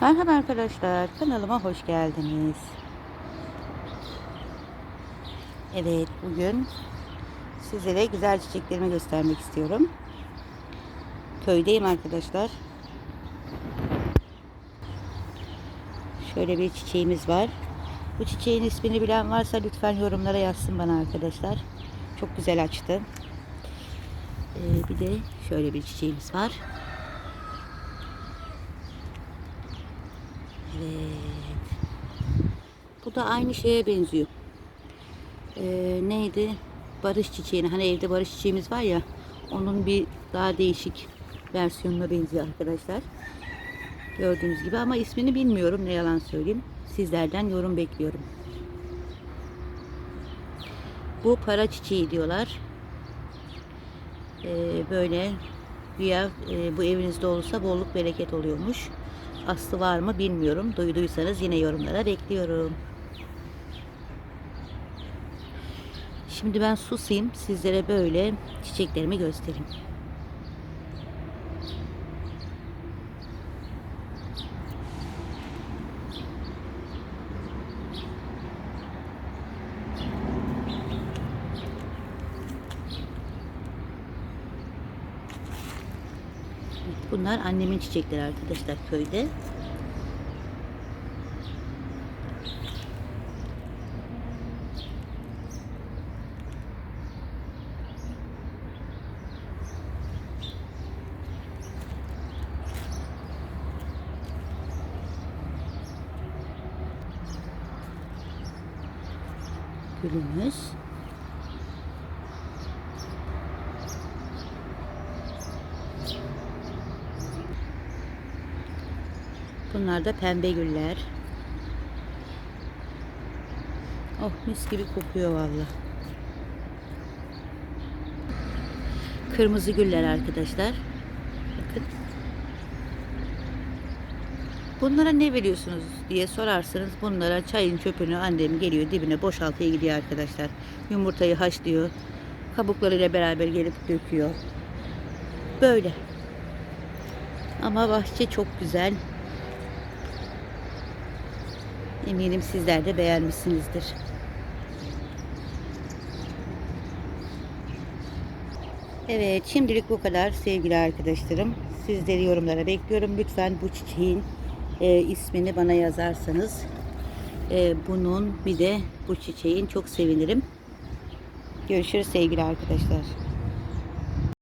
Merhaba arkadaşlar, kanalıma hoş geldiniz. Evet, bugün sizlere güzel çiçeklerimi göstermek istiyorum. Köydeyim arkadaşlar. Şöyle bir çiçeğimiz var. Bu çiçeğin ismini bilen varsa lütfen yorumlara yazsın bana arkadaşlar. Çok güzel açtı. Ee, bir de şöyle bir çiçeğimiz var. Evet. Bu da aynı şeye benziyor. Ee, neydi? Barış çiçeğini. Hani evde barış çiçeğimiz var ya. Onun bir daha değişik versiyonuna benziyor arkadaşlar. Gördüğünüz gibi ama ismini bilmiyorum ne yalan söyleyeyim. Sizlerden yorum bekliyorum. Bu para çiçeği diyorlar. Ee, böyle güya e, bu evinizde olursa bolluk bereket oluyormuş. Aslı var mı bilmiyorum. Duyduysanız yine yorumlara bekliyorum. Şimdi ben susayım. Sizlere böyle çiçeklerimi göstereyim. Bunlar annemin çiçekleri arkadaşlar köyde. Gülümüz. Bunlar da pembe güller. Oh mis gibi kokuyor valla. Kırmızı güller arkadaşlar. Bakın. Bunlara ne veriyorsunuz diye sorarsanız bunlara çayın çöpünü annem geliyor dibine boşaltıya gidiyor arkadaşlar. Yumurtayı haşlıyor. Kabuklarıyla beraber gelip döküyor. Böyle. Ama bahçe çok güzel. Eminim sizler de beğenmişsinizdir. Evet şimdilik bu kadar sevgili arkadaşlarım. Sizleri yorumlara bekliyorum. Lütfen bu çiçeğin e, ismini bana yazarsanız e, bunun bir de bu çiçeğin çok sevinirim. Görüşürüz sevgili arkadaşlar.